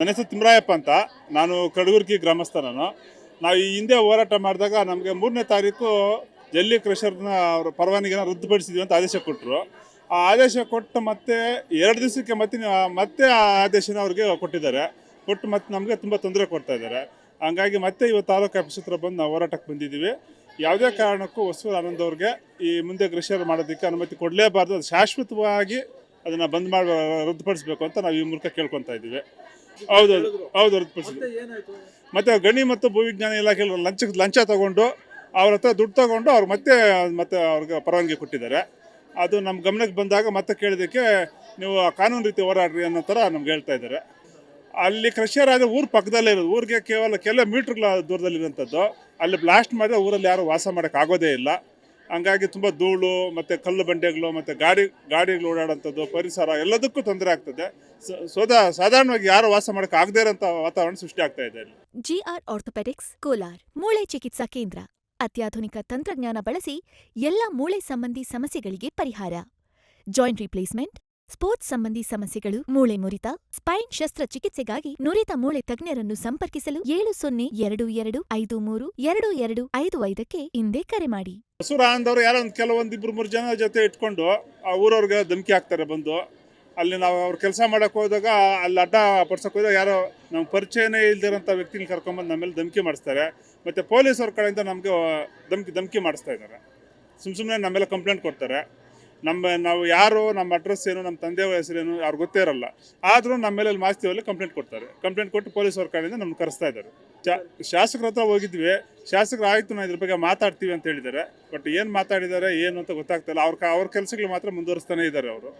ನನ್ನ ಹೆಸರು ತಿಮ್ರಾಯಪ್ಪ ಅಂತ. ನಾನು ಕಡಗುರ್ಕಿ ಗ್ರಾಮಸ್ಥ ನಾನು ನಾವು ಈ ಹಿಂದೆ ಹೋರಾಟ ಮಾಡಿದಾಗ ನಮಗೆ ಮೂರನೇ ತಾರೀಕು ಜಲ್ಲಿ ಕ್ರಷರ್ನ ಅವ್ರ ಪರವಾನಿಗೆನ ರದ್ದುಪಡಿಸಿದ್ವಿ ಅಂತ ಆದೇಶ ಕೊಟ್ಟರು ಆ ಆದೇಶ ಕೊಟ್ಟು ಮತ್ತೆ ಎರಡು ದಿವಸಕ್ಕೆ ಮತ್ತೆ ಮತ್ತೆ ಆ ಆದೇಶನ ಅವ್ರಿಗೆ ಕೊಟ್ಟಿದ್ದಾರೆ. ಕೊಟ್ಟು ಮತ್ತೆ ನಮಗೆ ತುಂಬ ತೊಂದರೆ ಕೊಡ್ತಾ ಇದ್ದಾರೆ. ಹಂಗಾಗಿ ಮತ್ತೆ ಇವತ್ತು ತಾಲೂಕು ಆಫೀಸ್ ಹತ್ರ ಬಂದು ನಾವು ಹೋರಾಟಕ್ಕೆ ಬಂದಿದ್ದೀವಿ. ಯಾವುದೇ ಕಾರಣಕ್ಕೂ ಹೊಸೂರು ಆನಂದ್ ಅವ್ರಿಗೆ ಈ ಮುಂದೆ ಕೃಷಿಯರು ಮಾಡೋದಕ್ಕೆ ಅನುಮತಿ ಕೊಡಲೇಬಾರ್ದು. ಅದು ಶಾಶ್ವತವಾಗಿ ಅದನ್ನು ಬಂದ್ ಮಾಡಿ ರದ್ದುಪಡಿಸಬೇಕು ಅಂತ ನಾವು ಈ ಮೂಲಕ ಕೇಳ್ಕೊತಾ ಇದ್ದೀವಿ. ಹೌದು ಹೌದು ಹೊರತುಪಡಿಸಿದ್ರು ಮತ್ತೆ ಗಣಿ ಮತ್ತು ಭೂವಿಜ್ಞಾನ ಇಲಾಖೆ ಲಂಚ ಲಂಚ ತಗೊಂಡು ಅವ್ರ ಹತ್ರ ದುಡ್ಡು ತಗೊಂಡು ಅವ್ರು ಮತ್ತೆ ಮತ್ತೆ ಅವ್ರಿಗೆ ಪರವಾನಗಿ ಕೊಟ್ಟಿದ್ದಾರೆ. ಅದು ನಮ್ಮ ಗಮನಕ್ಕೆ ಬಂದಾಗ ಮತ್ತೆ ಕೇಳಿದ್ದಕ್ಕೆ ನೀವು ಕಾನೂನು ರೀತಿ ಹೋರಾಡ್ರಿ ಅನ್ನೋ ಥರ ನಮ್ಗೆ ಹೇಳ್ತಾ ಇದ್ದಾರೆ. ಅಲ್ಲಿ ಕ್ರಷರ್ ಆದರೆ ಊರು ಪಕ್ಕದಲ್ಲೇ ಇರೋದು. ಊರಿಗೆ ಕೇವಲ ಕೆಲ ಮೀಟ್ರ್ಗಳ ದೂರದಲ್ಲಿರುವಂಥದ್ದು. ಅಲ್ಲಿ ಬ್ಲಾಸ್ಟ್ ಮಾಡಿದ್ರೆ ಊರಲ್ಲಿ ಯಾರು ವಾಸ ಮಾಡೋಕ್ಕಾಗೋದೇ ಇಲ್ಲ. ಹಂಗಾಗಿ ತುಂಬ ಧೂಳು, ಮತ್ತು ಕಲ್ಲು ಬಂಡೆಗಳು, ಮತ್ತು ಗಾಡಿ ಗಾಡಿಗಳು ಓಡಾಡೋಂಥದ್ದು ಪರಿಸರ ಎಲ್ಲದಕ್ಕೂ ತೊಂದರೆ ಆಗ್ತದೆ. ಸೋದ, ಸಾಧಾರಣವಾಗಿ ಯಾರು ವಾಸ ಮಾಡಕ್ಕೆ ಆಗದೇ ಇರೋಂಥ ವಾತಾವರಣ ಸೃಷ್ಟಿ ಆಗ್ತಾ ಇದೆ ಅಲ್ಲಿ. ಜಿಆರ್ ಆರ್ಥೋಪೆಡಿಕ್ಸ್, ಕೋಲಾರ್, ಮೂಳೆ ಚಿಕಿತ್ಸಾ ಕೇಂದ್ರ. ಅತ್ಯಾಧುನಿಕ ತಂತ್ರಜ್ಞಾನ ಬಳಸಿ ಎಲ್ಲ ಮೂಳೆ ಸಂಬಂಧಿ ಸಮಸ್ಯೆಗಳಿಗೆ ಪರಿಹಾರ. ಜಾಯಿಂಟ್ ರಿಪ್ಲೇಸ್ಮೆಂಟ್ ಸ್ಪೋರ್ಟ್ಸ್ ಸಂಬಂಧಿ ಸಮಸ್ಯೆಗಳು, ಮೂಳೆ ಮುರಿತ, ಸ್ಪೈನ್ ಶಸ್ತ್ರಚಿಕಿತ್ಸೆಗಾಗಿ ನುರಿತ ಮೂಳೆ ತಜ್ಞರನ್ನು ಸಂಪರ್ಕಿಸಲು ಏಳು ಸೊನ್ನೆ ಎರಡು ಎರಡು ಐದು ಮೂರು ಎರಡು ಎರಡು ಐದು ಐದಕ್ಕೆ ಹಿಂದೆ ಕರೆ ಮಾಡಿ. ಹಸುರ ಅಂದವರು ಯಾರೋ ಒಂದು ಕೆಲವೊಂದಿಬ್ರು ಮೂರು ಜನ ಜೊತೆ ಇಟ್ಕೊಂಡು ಆ ಊರವ್ರಿಗೆ ಧಮಕಿ ಹಾಕ್ತಾರೆ ಬಂದು. ಅಲ್ಲಿ ನಾವು ಅವ್ರು ಕೆಲಸ ಮಾಡಕ್ಕೆ ಹೋದಾಗ ಅಲ್ಲಿ ಅಡ್ಡ ಪಡ್ಸಕ್ಕೆ ಹೋದಾಗ ಯಾರೋ ನಮ್ಮ ಪರಿಚಯನೇ ಇಲ್ದಿರೋಂಥ ವ್ಯಕ್ತಿನ ಕರ್ಕೊಂಬಂದು ನಮ್ಮೇಲೆ ಧಮಕಿ ಮಾಡಿಸ್ತಾರೆ. ಮತ್ತು ಪೊಲೀಸವ್ರ ಕಡೆಯಿಂದ ನಮಗೆ ಧಮಕಿ ಧಮಕಿ ಮಾಡಿಸ್ತಾ ಇದ್ದಾರೆ. ಸುಮ್ಮ ಸುಮ್ಮನೆ ನಮ್ಮೆಲ್ಲ ಕಂಪ್ಲೇಂಟ್ ಕೊಡ್ತಾರೆ. ನಮ್ಮ ನಾವು ಯಾರು ನಮ್ಮ ಅಡ್ರೆಸ್ ಏನು, ನಮ್ಮ ತಂದೆ ಹೆಸರೇನು ಯಾರು ಗೊತ್ತೇ ಇರಲ್ಲ. ಆದರೂ ನಮ್ಮ ಮೇಲೆ ಮಾಸ್ತಿಯಲ್ಲಿ ಕಂಪ್ಲೇಂಟ್ ಕೊಡ್ತಾರೆ. ಕಂಪ್ಲೇಂಟ್ ಕೊಟ್ಟು ಪೊಲೀಸ್ ಕಡೆಯಿಂದ ನಮ್ಗೆ ಕರೆಸ್ತಾ ಇದ್ದಾರೆ. ಶಾಸಕರ ಹತ್ರ ಹೋಗಿದ್ವಿ. ಶಾಸಕರು, ಆಯಿತು ನಾವು ಇದ್ರ ಬಗ್ಗೆ ಮಾತಾಡ್ತೀವಿ ಅಂತ ಹೇಳಿದ್ದಾರೆ. ಬಟ್ ಏನು ಮಾತಾಡಿದ್ದಾರೆ, ಏನು ಅಂತ ಗೊತ್ತಾಗ್ತಾಯಿಲ್ಲ ಅವ್ರ ಅವ್ರ ಕೆಲಸಗಳು ಮಾತ್ರ ಮುಂದುವರಿಸ್ತಾನೆ ಇದ್ದಾರೆ ಅವರು.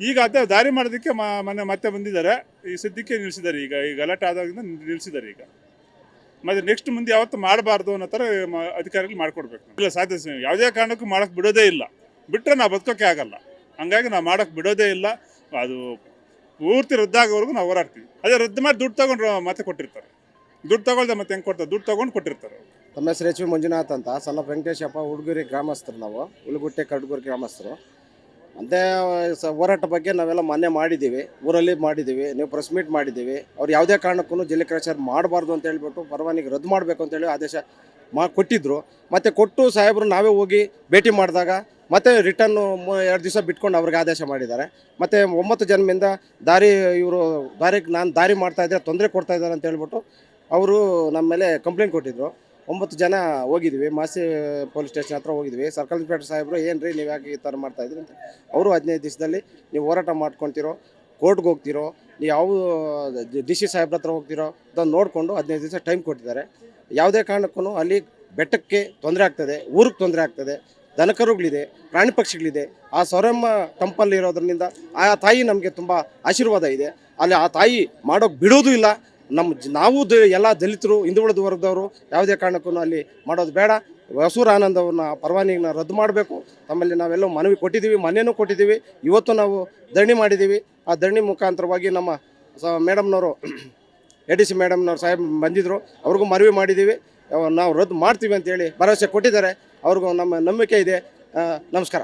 ಈಗ ಅದೇ ದಾರಿ ಮಾಡೋದಕ್ಕೆ ಮೊನ್ನೆ ಮತ್ತೆ ಬಂದಿದ್ದಾರೆ. ಈ ಸದ್ಯಕ್ಕೆ ನಿಲ್ಲಿಸಿದ್ದಾರೆ ಈಗ. ಈ ಗಲಾಟೆ ಆದಾಗಿಂದ ನಿಲ್ಲಿಸಿದ್ದಾರೆ ಈಗ. ಮತ್ತೆ ನೆಕ್ಸ್ಟ್ ಮುಂದೆ ಯಾವತ್ತು ಮಾಡಬಾರ್ದು ಅನ್ನೋ ಥರ ಅಧಿಕಾರಿಗಳು ಮಾಡಿಕೊಡ್ಬೇಕು. ಇಲ್ಲ, ಸಾಧ್ಯ ಯಾವುದೇ ಕಾರಣಕ್ಕೂ ಮಾಡೋಕ್ಕೆ ಬಿಡೋದೇ ಇಲ್ಲ. ಬಿಟ್ಟರೆ ನಾವು ಬದುಕೋಕ್ಕೆ ಆಗಲ್ಲ. ಹಂಗಾಗಿ ನಾವು ಮಾಡೋಕ್ಕೆ ಬಿಡೋದೇ ಇಲ್ಲ. ಅದು ಪೂರ್ತಿ ರದ್ದಾಗೋವರೆಗೂ ನಾವು ಹೋರಾಡ್ತೀವಿ. ಅದೇ ರದ್ದು ಮಾಡಿ ದುಡ್ಡು ತಗೊಂಡ್ರು ಮತ್ತೆ ಕೊಟ್ಟಿರ್ತಾರೆ. ದುಡ್ಡು ತಗೊಳ್ದೆ ಮತ್ತೆ ಹೆಂಗೆ ಕೊಡ್ತಾರೆ? ದುಡ್ಡು ತಗೊಂಡು ಕೊಟ್ಟಿರ್ತಾರೆ ತಮ್ಮ ಹೆಸರು ಎಚ್ ವಿ ಮಂಜುನಾಥ್ ಅಂತ. ಸಣ್ಣ ವೆಂಕಟೇಶಪ್ಪ, ಹುಡುಗರಿ ಗ್ರಾಮಸ್ಥರು ನಾವು. ಉಳುಗುಟ್ಟೆ ಕಡ್ಗೂರು ಗ್ರಾಮಸ್ಥರು. ಅದೇ, ಸ ಹೋರಾಟ ಬಗ್ಗೆ ನಾವೆಲ್ಲ ಮೊನ್ನೆ ಮಾಡಿದ್ದೀವಿ. ಊರಲ್ಲಿ ಮಾಡಿದ್ದೀವಿ. ನೀವು ಪ್ರೆಸ್ ಮೀಟ್ ಮಾಡಿದ್ದೀವಿ. ಅವ್ರು ಯಾವುದೇ ಕಾರಣಕ್ಕೂ ಜಿಲ್ಲೆ ಕ್ರಷರ್ ಮಾಡಬಾರ್ದು ಅಂತ ಹೇಳಿಬಿಟ್ಟು ಪರವಾನಿಗೆ ರದ್ದು ಮಾಡಬೇಕು ಅಂತೇಳಿ ಆದೇಶ ಮಾ ಕೊಟ್ಟಿದ್ದರು ಮತ್ತು ಕೊಟ್ಟು ಸಾಹೇಬರು ನಾವೇ ಹೋಗಿ ಭೇಟಿ ಮಾಡಿದಾಗ ಮತ್ತೆ ರಿಟರ್ನು ಎರಡು ದಿವಸ ಬಿಟ್ಕೊಂಡು ಅವ್ರಿಗೆ ಆದೇಶ ಮಾಡಿದ್ದಾರೆ. ಮತ್ತು ಒಂಬತ್ತು ಜನ್ಮಿಂದ ದಾರಿ ಇವರು ದಾರಿಗೆ ನಾನು ದಾರಿ ಮಾಡ್ತಾ ಇದ್ದರೆ ತೊಂದರೆ ಕೊಡ್ತಾ ಇದ್ದಾರೆ ಅಂತ ಹೇಳ್ಬಿಟ್ಟು ಅವರು ನಮ್ಮ ಮೇಲೆ ಕಂಪ್ಲೇಂಟ್ ಕೊಟ್ಟಿದ್ರು. ಒಂಬತ್ತು ಜನ ಹೋಗಿದ್ವಿ. ಮಾಸಿ ಪೊಲೀಸ್ ಸ್ಟೇಷನ್ ಹತ್ರ ಹೋಗಿದ್ವಿ. ಸರ್ಕಲ್ ಇನ್ಸ್ಪೆಕ್ಟರ್ ಸಾಹೇಬರು ಏನು ರೀ ನೀವು ಯಾಕೆ ಈ ಥರ ಮಾಡ್ತಾ ಇದ್ರಿ? ಅಂತ. ಅವರು ಹದಿನೈದು ದಿವಸದಲ್ಲಿ ನೀವು ಹೋರಾಟ ಮಾಡ್ಕೊತಿರೋ ಕೋರ್ಟ್ಗೆ ಹೋಗ್ತಿರೋ, ನೀವು ಯಾವ ಡಿ ಸಿ ಸಾಹೇಬ್ರ ಹತ್ರ ಹೋಗ್ತಿರೋ ಅದನ್ನು ನೋಡಿಕೊಂಡು ಹದಿನೈದು ದಿವಸ ಟೈಮ್ ಕೊಟ್ಟಿದ್ದಾರೆ. ಯಾವುದೇ ಕಾರಣಕ್ಕೂ ಅಲ್ಲಿ ಬೆಟ್ಟಕ್ಕೆ ತೊಂದರೆ ಆಗ್ತದೆ, ಊರಿಗೆ ತೊಂದರೆ ಆಗ್ತದೆ. ದನಕರುಗಳಿದೆ ಪ್ರಾಣಿ ಪಕ್ಷಿಗಳಿದೆ, ಆ ಸೌರಮ್ಮ ಟೆಂಪಲ್ ಇರೋದ್ರಿಂದ ಆ ತಾಯಿ ನಮಗೆ ತುಂಬ ಆಶೀರ್ವಾದ ಇದೆ. ಅಲ್ಲಿ ಆ ತಾಯಿ ಮಾಡೋಕೆ ಬಿಡೋದು ಇಲ್ಲ. ನಮ್ಮ ನಾವು ದ, ಎಲ್ಲ ದಲಿತರು ಹಿಂದುಳಿದ ವರ್ಗದವರು ಯಾವುದೇ ಕಾರಣಕ್ಕೂ ಅಲ್ಲಿ ಮಾಡೋದು ಬೇಡ. ಹೊಸೂರ ಆನಂದ್ ಅವ್ರನ್ನ ಪರವಾನಿನ ರದ್ದು ಮಾಡಬೇಕು. ತಮ್ಮಲ್ಲಿ ನಾವೆಲ್ಲ ಮನವಿ ಕೊಟ್ಟಿದ್ದೀವಿ ಮನೆಯೂ ಕೊಟ್ಟಿದ್ದೀವಿ. ಇವತ್ತು ನಾವು ಧರಣಿ ಮಾಡಿದ್ದೀವಿ. ಆ ಧರಣಿ ಮುಖಾಂತರವಾಗಿ ನಮ್ಮ ಸ, ಮೇಡಮ್ನವರು ಎ ಡಿ ಸಿ ಮೇಡಮ್ನವ್ರು ಸಾಹೇಬ್ ಬಂದಿದ್ದರು ಅವ್ರಿಗೂ ಮನವಿ ಮಾಡಿದ್ದೀವಿ ನಾವು ರದ್ದು ಮಾಡ್ತೀವಿ ಅಂತೇಳಿ ಭರವಸೆ ಕೊಟ್ಟಿದ್ದಾರೆ. ಅವ್ರಿಗೂ ನಮ್ಮ ನಂಬಿಕೆ ಇದೆ. ನಮಸ್ಕಾರ.